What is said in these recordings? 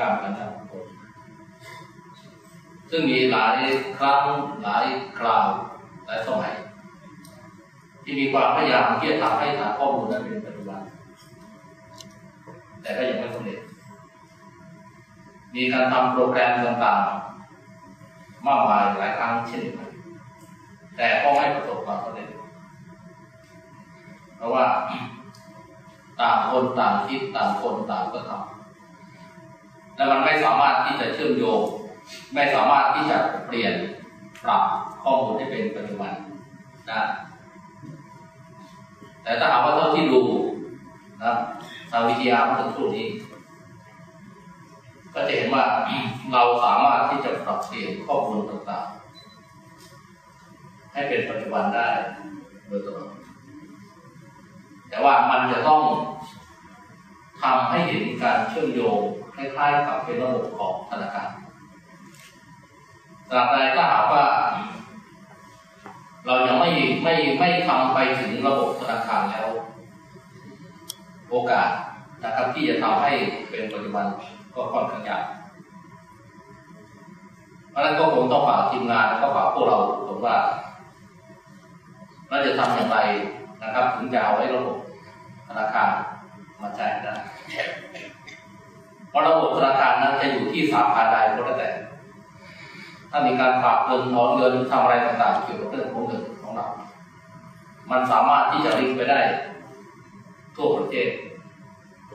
กรรมกันนซึ่งมีหลายครั้งหลายคราวหลายสมัย ที่มีความพยายามที่จะทำให้หาข้อมูลนั้นเป็นปัจจุบัน แต่ก็ยังไม่สำเร็จ มีการทำโปรแกรมต่างๆ มากมายหลายครั้งเช่นเดียกันแต่ก็ไม่ประสบความสำเร็จ เพราะว่าต่างคนต่างคิดต่างคนต่างก็ทำ และมันไม่สามารถที่จะเชื่อมโยง ไม่สามารถที่จะเปลี่ยนปรับข้อมูลให้เป็นปัจจุบันได้แต่ถ้าหากว่าเท่าที่ดูนะทางวิทยาเมื่อสักครู่นี้ ก็จะเห็นว่าเราสามารถที่จะปรับเปลี่ยนข้อมูลต่างๆ ให้เป็นปัจจุบันได้โดยตลอดแต่ว่ามันจะต้องทำให้เห็นการเชื่อมโยง คล้ายๆกับเป็นระบบของธนาคารตราบใดถ้าหากว่า เรายังไม่ไม่ไม่ทำไปถึงระบบธนาคารแล้ว โอกาสนะครับที่จะทำให้เป็นปัจจุบันก็ค่อนข้างยากเพราะฉะนั้นก็คงต้องฝากทีมงานแล้วก็ฝากพวกเราผมว่าเราจะทำอย่างไรนะครับ ถึงจะเอาไว้ระบบธนาคารมาใช้ได้ ราะระบบธนาคารนั้นจะอยู่ที่สาขาใดก็แล้วแต่ถ้ามีการฝากเงินถอนเงินทำอะไรต่างๆเกี่ยวกับเรื่องของเงินของเรา มันสามารถที่จะลิงก์ไปได้ ทั่วประเทศ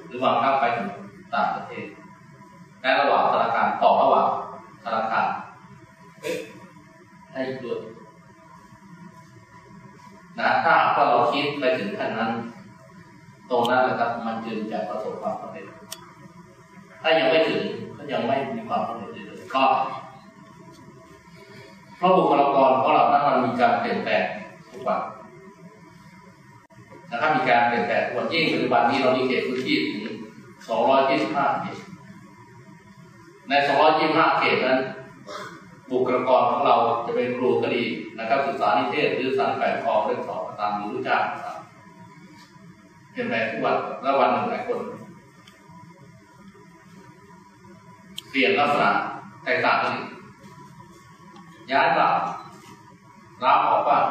หรือบางครั้งไปถึงต่างประเทศในระหว่างธนาคารต่อระหว่างธนาคารให้ด้วยนะถ้าว่าเราคิดไปถึงขั้นนั้น ตรงนั้นแหละครับมันจึงจะประสบความสำเร็จ ถ้ายังไม่ถึงก็ยังไม่มีความสำเร็จเลยก็เพราะบุคลากรของเรานั้นมันมีการเปลี่ยนแปลงทุกวันนะครับมีการเปลี่ยนแปลงทุกวันยิ่งปัจจุบันนี้เรามีเขตพื้นที่ถึง225เขตใน 225 เขตนั้น บุคลากรของเราจะเป็นครูก็ดีนะครับศึกษานิเทศหรือสารแฝงคอเรื่องสอบตามหรือรู้จักต่างเปลี่ยนแปลงทุกวันและวันหนึ่งหลายคน เปลี่ยนลักษณะแตกต่างกันย้ายกลับลาออกบ้าง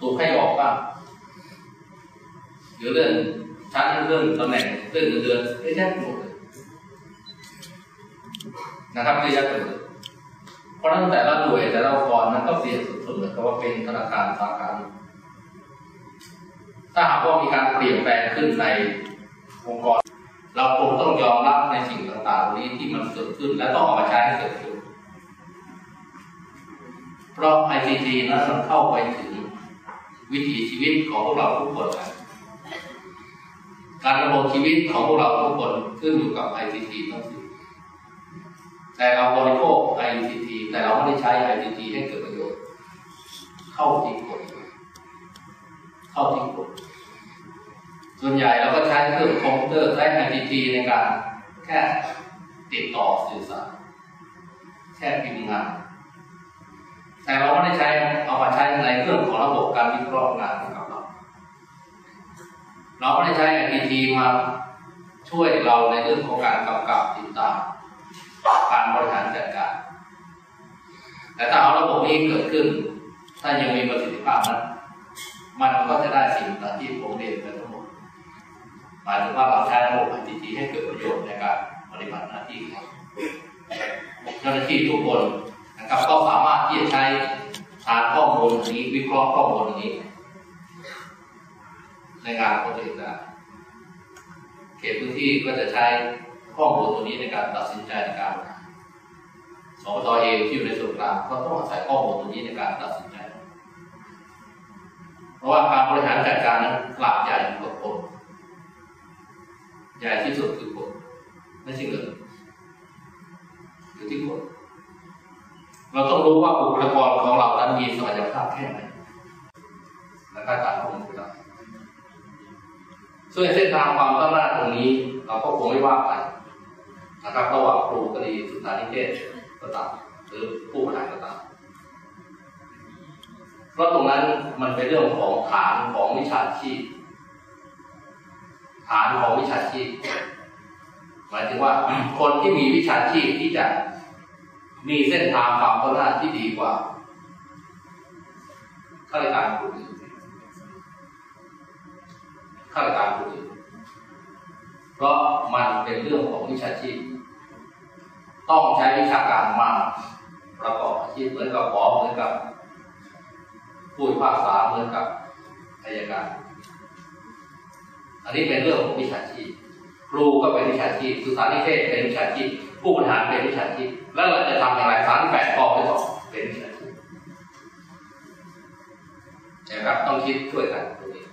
ถูกให้ออกบ้างหรือเรื่องชั้นเรื่องตำแหน่งเรื่องเงินเดือนไม่ใช่หมดเลยนะครับไม่ใช่หมดเลยเพราะนั้นแต่ละหน่วยแต่ละองค์กรมันก็เปลี่ยนสุดๆเหมือนกับว่าเป็นธนาคารสาขาถ้าหากว่ามีการเปลี่ยนแปลงขึ้นในองค์กร เราคงต้องยอมรับในสิ่งต่างๆนี้ที่มันเกิดขึ้น และต้องเอามาใช้ให้เกิดขึ้น เพราะ ICT นั้นมันเข้าไปถึงวิถีชีวิตของพวกเราทุกคนการดำรงชีวิตของพวกเราทุกคนขึ้นอยู่กับ ICT ทั้งสิ้นแต่เราบริโภค ICT แต่เราไม่ได้ใช้ ICT ให้เกิดประโยชน์ เข้าที่คนเข้าที่คน ส่วนใหญ่เราก็ใช้เครื่องคอมพิวเตอร์ใช้ ICT ในการแค่ติดต่อสื่อสารแค่พิมพ์งานแต่เราไม่ได้ใช้เอามาใช้ในเรื่องของระบบการวิเคราะห์งานของเรา เราไม่ได้ใช้ ICT มาช่วยเราในเรื่องของการกำกับติดตามการบริหารจัดการ แต่ถ้าเอาระบบนี้เกิดขึ้น ถ้ายังมีประสิทธิภาพนั้น มันก็จะได้สิ่งต่างที่ผมเรียนไปทั้งหมด หมายถึงว่าเราใช้ระบบ ICT ให้เกิดประโยชน์ในการปฏิบัติหน้าที่ของเจ้าหน้าที่ทุกคนนะครับก็สามารถที่จะใช้ฐานข้อมูลนี้วิเคราะห์ข้อมูลนี้ ในการปฏิบัติได้เขตพื้นที่ก็จะใช้ข้อมูลตัวนี้ในการตัดสินใจในการสปทเองที่อยู่ในส่วนกลางก็ต้องอาศัยข้อมูลตัวนี้ในการตัดสินใจ เพราะว่าการบริหารจัดการนั้นหลักใหญ่กว่าคน ใหญ่ที่สุดคือคนไม่ใช่เงินอยู่ที่คนเราต้องรู้ว่าบุคลากรของเรานั้นมีสมรรถภาพแค่ไหนและการตัดข้อมูลไปได้ส่วนเส้นทางความก้าวหน้าตรงนี้ เราก็คงไม่ว่ากันนะครับระหว่างครูก็ดีศึกษานิเทศก็ตามหรือผู้บริหารก็ตามเพราะตรงนั้นมันเป็นเรื่องของฐานของวิชาชีพ ฐานของวิชาชีพ หมายถึงว่าคนที่มีวิชาชีพที่จะมีเส้นทางความก้าวหน้าที่ดีกว่าข้าราชการคนอื่นข้าราชการคนอื่นเพราะมันเป็นเรื่องของวิชาชีพ ต้องใช้วิชาการมากประกอบอาชีพเหมือนกับหมอเหมือนกับผู้พิพากษาเหมือนกับอายการ อันนี้เป็นเรื่องของวิชาชีพครูก็เป็นวิชาชีพสุสานิเทศเป็นวิชาชีพผู้บริหารเป็นวิชาชีพแล้วเราจะทำอย่างไรสารแปดข้อไปต่อเป็นวิชาชีพนะครับต้องคิดช่วยกันตรงนี้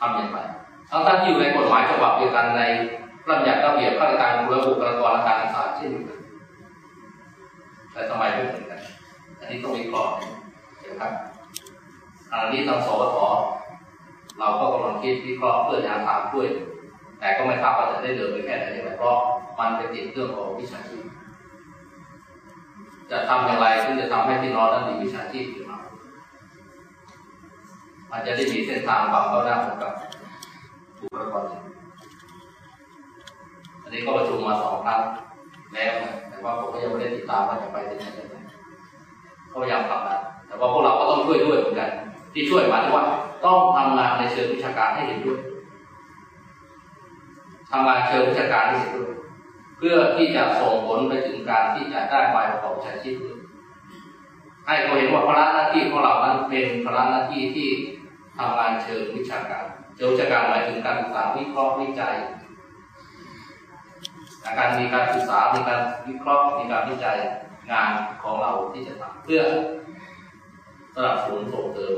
ทำอย่างไรทั้งท่านที่อยู่ในกฎหมายฉบับเดียวกันในระเบียบระเบียบข้าราชการระบุกรกรการศึกษาเช่นเดียวกันแต่ทำไมไม่เหมือนกัน อันนี้ต้องวิเคราะห์นะครับอันนี้ทางสวท เราก็กำลังคิดวิเคราะห์เพื่อหาทางช่วย แต่ก็ไม่ทราบว่าจะได้เดินไปแค่ไหนเพราะมันเป็นติดเรื่องของวิชาชีพ จะทำอย่างไรซึ่งจะทำให้พี่น้องนั้นมีวิชาชีพขึ้นมามันจะได้มีเส้นทางความก้าวหน้าของกับผู้ประกอบอันนี้ก็ประชุมมาสองครั้งแล้วนะแต่ว่าผมก็ยังไม่ได้ติดตามว่าจะไปที่ไหนก็พยายามทำนะแต่ว่าพวกเราก็ต้องช่วยด้วยเหมือนกัน ที่ช่วยมายถึงว่า ต้องทำงานในเชิงวิชาการให้เห็นด้วยทำงานเชิงวิชาการให้เห็นด้วยเพื่อที่จะส่งผลไปถึงการที่จะได้ใบประกอบวิชาชีพให้เขาเห็นว่าภาระหน้าที่ของเรานั้นเป็นภาระหน้าที่ที่ทำงานเชิงวิชาการเชิงวิชาการหมายถึงการศึกษาวิเคราะห์วิจัยการมีการศึกษา มีการวิเคราะห์ มีการวิจัยงานของเราที่จะทำเพื่อสนับสนุนส่งเสริม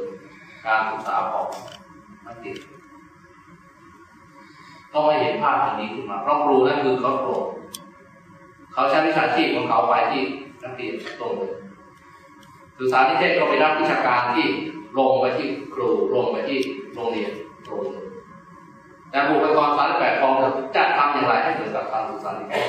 การศึกษาของนักเรียนต้องให้เห็นภาพแบบนี้ขึ้นมาเพราะครูนั่นคือเขาโปรเขาใช้วิชาชีพของเขาไปที่นักเรียนตรงเลยศึกษานิเทศก็เป็นนักวิชาการที่ลงไปที่ครูลงไปที่โรงเรียนตรงเลยแต่บุคลากรสารแปดฟองจัดทำอย่างไรให้เกิดการศึกษานิเทศ